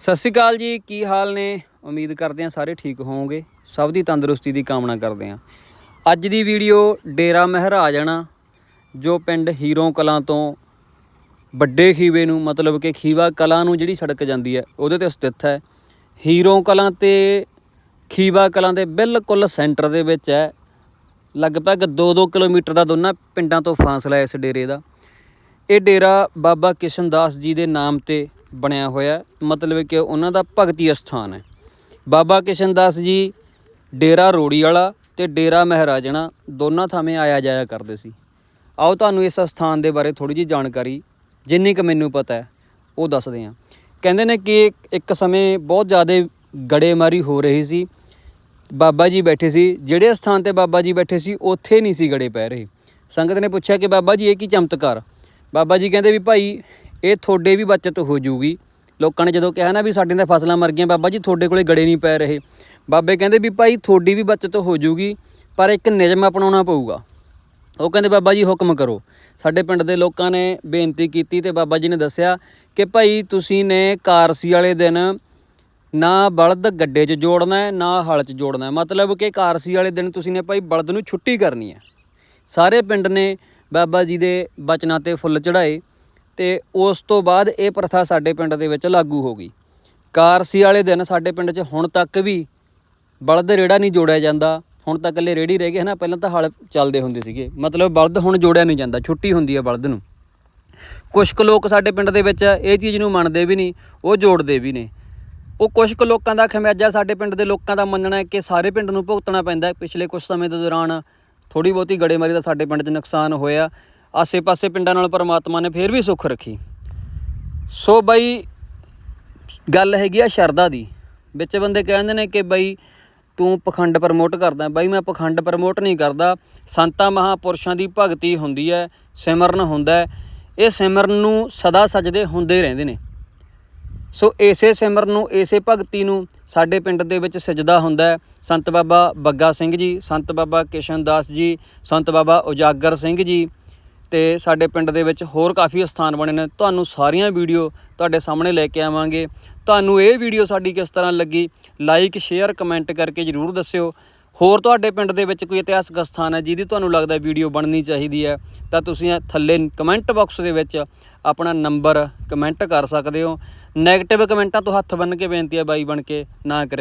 ਸਤਿ ਸ਼੍ਰੀ ਅਕਾਲ ਜੀ, ਕੀ ਹਾਲ ਨੇ? ਉਮੀਦ ਕਰਦੇ ਹਾਂ ਸਾਰੇ ਠੀਕ ਹੋਵੋਗੇ। ਸਭ ਦੀ ਤੰਦਰੁਸਤੀ ਦੀ ਕਾਮਨਾ ਕਰਦੇ ਹਾਂ। ਅੱਜ ਦੀ ਵੀਡੀਓ ਡੇਰਾ ਮਹਿਰਾਜਣਾ ਜੋ ਪਿੰਡ ਹੀਰੋਂ ਕਲਾਂ ਤੋਂ ਵੱਡੇ ਖੀਵੇ ਨੂੰ, ਮਤਲਬ ਕਿ ਖੀਵਾ ਕਲਾਂ ਨੂੰ ਜਿਹੜੀ ਸੜਕ ਜਾਂਦੀ ਹੈ, ਉਹਦੇ ਤੇ ਸਥਿਤ ਹੈ। ਹੀਰੋਂ ਕਲਾਂ ਤੇ ਖੀਵਾ ਕਲਾਂ ਦੇ ਬਿਲਕੁਲ ਸੈਂਟਰ ਦੇ ਵਿੱਚ ਹੈ। ਲਗਭਗ 2-2 ਕਿਲੋਮੀਟਰ ਦਾ ਦੋਨਾਂ ਪਿੰਡਾਂ ਤੋਂ ਫਾਸਲਾ ਹੈ ਇਸ ਡੇਰੇ ਦਾ। ਇਹ ਡੇਰਾ ਬਾਬਾ ਕਿਸ਼ਨ ਦਾਸ ਜੀ ਦੇ ਨਾਮ ਤੇ ਬਣਿਆ ਹੋਇਆ ਮਤਲਬ ਕਿ ਉਹਨਾਂ ਦਾ ਭਗਤੀ ਅਸਥਾਨ ਹੈ। ਬਾਬਾ ਕਿਸ਼ਨ ਦਾਸ ਜੀ ਡੇਰਾ ਰੋੜੀ ਵਾਲਾ ਤੇ ਡੇਰਾ ਮਹਾਰਾਜਣਾ ਦੋਨਾਂ ਥਾਵੇਂ ਆਇਆ ਜਾਇਆ ਕਰਦੇ ਸੀ। ਆਓ ਤੁਹਾਨੂੰ ਇਸ ਅਸਥਾਨ ਦੇ ਬਾਰੇ ਥੋੜੀ ਜਿਹੀ ਜਾਣਕਾਰੀ, ਜਿੰਨੀ ਕੁ ਮੈਨੂੰ ਪਤਾ ਹੈ, ਉਹ ਦੱਸਦੇ ਹਾਂ। ਕਹਿੰਦੇ ਨੇ ਕਿ ਇੱਕ ਸਮੇਂ ਬਹੁਤ ਜ਼ਿਆਦਾ ਗੜੇਮਾਰੀ ਹੋ ਰਹੀ ਸੀ। ਬਾਬਾ ਜੀ ਬੈਠੇ ਸੀ। ਜਿਹੜੇ ਸਥਾਨ ਤੇ ਬਾਬਾ ਜੀ ਬੈਠੇ ਸੀ, ਉੱਥੇ ਨਹੀਂ ਸੀ ਗੜੇ ਪੈ ਰਹੇ। ਸੰਗਤ ਨੇ ਪੁੱਛਿਆ ਕਿ ਬਾਬਾ ਜੀ ਇਹ ਕੀ ਚਮਤਕਾਰ? ਬਾਬਾ ਜੀ ਕਹਿੰਦੇ ਵੀ ਭਾਈ ਇਹ ਤੁਹਾਡੇ ਵੀ ਬਚਤ ਹੋ ਜੂਗੀ ਲੋਕਾਂ ਨੇ ਜਦੋਂ ਕਿਹਾ ਨਾ ਵੀ ਸਾਡੇ ਤਾਂ ਫਸਲਾਂ ਮਰ ਗਈਆਂ, ਬਾਬਾ ਜੀ ਤੁਹਾਡੇ ਕੋਲੇ ਗੜੇ ਨਹੀਂ ਪੈ ਰਹੇ। ਬਾਬੇ ਕਹਿੰਦੇ ਵੀ ਭਾਈ ਤੁਹਾਡੀ ਵੀ ਬਚਤ ਹੋ ਜੂਗੀ ਪਰ ਇੱਕ ਨਿਯਮ ਅਪਣਾਉਣਾ ਪਊਗਾ। ਉਹ ਕਹਿੰਦੇ ਬਾਬਾ ਜੀ ਹੁਕਮ ਕਰੋ। ਸਾਡੇ ਪਿੰਡ ਦੇ ਲੋਕਾਂ ਨੇ ਬੇਨਤੀ ਕੀਤੀ ਤੇ ਬਾਬਾ ਜੀ ਨੇ ਦੱਸਿਆ ਕਿ ਭਾਈ ਤੁਸੀਂ ਨੇ ਕਾਰਸੀ ਵਾਲੇ ਦਿਨ ਨਾ ਬਲਦ ਗੱਡੇ 'ਚ ਜੋੜਨਾ ਹੈ, ਨਾ ਹਲ 'ਚ ਜੋੜਨਾ ਹੈ। ਮਤਲਬ ਕਿ ਕਾਰਸੀ ਵਾਲੇ ਦਿਨ ਤੁਸੀਂ ਨੇ ਭਾਈ ਬਲਦ ਨੂੰ ਛੁੱਟੀ ਕਰਨੀ ਹੈ। ਸਾਰੇ ਪਿੰਡ ਨੇ ਬਾਬਾ ਜੀ ਦੇ ਬਚਨਾਂ ਤੇ ਫੁੱਲ ਚੜਾਏ ਤੇ ਉਸ ਤੋਂ ਬਾਅਦ ਇਹ ਪ੍ਰਥਾ ਸਾਡੇ ਪਿੰਡ ਦੇ ਵਿੱਚ ਲਾਗੂ ਹੋ ਗਈ। ਕਾਰਸੀ ਵਾਲੇ ਦਿਨ ਸਾਡੇ ਪਿੰਡ 'ਚ ਹੁਣ ਤੱਕ ਵੀ ਬਲਦ ਰੇੜਾ ਨਹੀਂ ਜੋੜਿਆ ਜਾਂਦਾ। ਹੁਣ ਤੱਕ ਇਕੱਲੇ ਰੇੜੀ ਰਹਿ ਗਏ ਹਨਾ, ਪਹਿਲਾਂ ਤਾਂ ਹਲ ਚੱਲਦੇ ਹੁੰਦੇ ਸੀਗੇ। ਮਤਲਬ ਬਲਦ ਹੁਣ ਜੋੜਿਆ ਨਹੀਂ ਜਾਂਦਾ, ਛੁੱਟੀ ਹੁੰਦੀ ਹੈ ਬਲਦ ਨੂੰ। ਕੁਝ ਕੁ ਲੋਕ ਸਾਡੇ ਪਿੰਡ ਦੇ ਵਿੱਚ ਇਹ ਚੀਜ਼ ਨੂੰ ਮੰਨਦੇ ਵੀ ਨਹੀਂ, ਉਹ ਜੋੜਦੇ ਵੀ ਨੇ। ਉਹ ਕੁਝ ਕੁ ਲੋਕਾਂ ਦਾ ਖਮਿਆਜਾ ਸਾਡੇ ਪਿੰਡ ਦੇ ਲੋਕਾਂ ਦਾ ਮੰਨਣਾ ਹੈ ਕਿ ਸਾਰੇ ਪਿੰਡ ਨੂੰ ਭੁਗਤਣਾ ਪੈਂਦਾ ਪਿਛਲੇ ਕੁਝ ਸਮੇਂ ਦੇ ਦੌਰਾਨ ਥੋੜੀ ਬਹੁਤੀ ਗੜੇਮਾਰੀ ਦਾ ਸਾਡੇ ਪਿੰਡ 'ਚ ਨੁਕਸਾਨ ਹੋਇਆ। ਆਸੇ-ਪਾਸੇ ਪਿੰਡਾਂ ਨਾਲ ਪਰਮਾਤਮਾ ਨੇ ਫੇਰ ਵੀ ਸੁੱਖ ਰੱਖੀ। ਸੋ ਬਾਈ, ਗੱਲ ਹੈਗੀ ਆ ਸ਼ਰਦਾ ਦੀ। ਵਿੱਚ ਬੰਦੇ ਕਹਿੰਦੇ ਨੇ ਕਿ ਬਈ, ਤੂੰ ਪਖੰਡ ਪ੍ਰਮੋਟ ਕਰਦਾ। ਬਾਈ, ਮੈਂ ਪਖੰਡ ਪ੍ਰਮੋਟ ਨਹੀਂ ਕਰਦਾ। ਸੰਤਾਂ ਮਹਾਪੁਰਸ਼ਾਂ ਦੀ ਭਗਤੀ ਹੁੰਦੀ ਹੈ ਸਿਮਰਨ ਹੁੰਦਾ ਹੈ ਇਹ ਸਿਮਰਨ ਨੂੰ ਸਦਾ ਸਜਦੇ ਹੁੰਦੇ ਰਹਿੰਦੇ ਨੇ। ਸੋ ਇਸੇ ਸਿਮਰਨ ਨੂੰ, ਇਸੇ ਭਗਤੀ ਨੂੰ ਸਾਡੇ ਪਿੰਡ ਦੇ ਵਿੱਚ ਸਜਦਾ ਹੁੰਦਾ ਸੰਤ ਬਾਬਾ ਬੱਗਾ ਸਿੰਘ ਜੀ, ਸੰਤ ਬਾਬਾ ਕਿਸ਼ਨ ਦਾਸ ਜੀ, ਸੰਤ ਬਾਬਾ ਉਜਾਗਰ ਸਿੰਘ ਜੀ ਤੇ ਸਾਡੇ ਪਿੰਡ ਦੇ ਵਿੱਚ ਹੋਰ ਕਾਫੀ ਸਥਾਨ ਬਣੇ ਨੇ। ਤੁਹਾਨੂੰ ਸਾਰੀਆਂ ਵੀਡੀਓ ਤੁਹਾਡੇ ਸਾਹਮਣੇ ਲੈ ਕੇ ਆਵਾਂਗੇ। ਤੁਹਾਨੂੰ ਇਹ ਵੀਡੀਓ ਸਾਡੀ ਕਿਸ ਤਰ੍ਹਾਂ ਲੱਗੀ ਲਾਈਕ ਸ਼ੇਅਰ ਕਮੈਂਟ ਕਰਕੇ ਜਰੂਰ ਦੱਸਿਓ। ਹੋਰ ਤੁਹਾਡੇ ਪਿੰਡ ਦੇ ਵਿੱਚ ਕੋਈ ਇਤਿਹਾਸਕ ਸਥਾਨ ਹੈ ਜਿਹਦੀ ਤੁਹਾਨੂੰ ਲੱਗਦਾ ਵੀਡੀਓ ਬਣਨੀ ਚਾਹੀਦੀ ਹੈ, ਤਾਂ ਤੁਸੀਂ ਥੱਲੇ ਕਮੈਂਟ ਬਾਕਸ ਦੇ ਵਿੱਚ ਆਪਣਾ ਨੰਬਰ ਕਮੈਂਟ ਕਰ ਸਕਦੇ ਹੋ। 네ਗੇਟਿਵ ਕਮੈਂਟਾਂ ਤੋਂ ਹੱਥ ਬੰਨ ਕੇ ਬੇਨਤੀ ਹੈ ਬਾਈ ਬਣ ਕੇ ਨਾ ਕਰਿਆ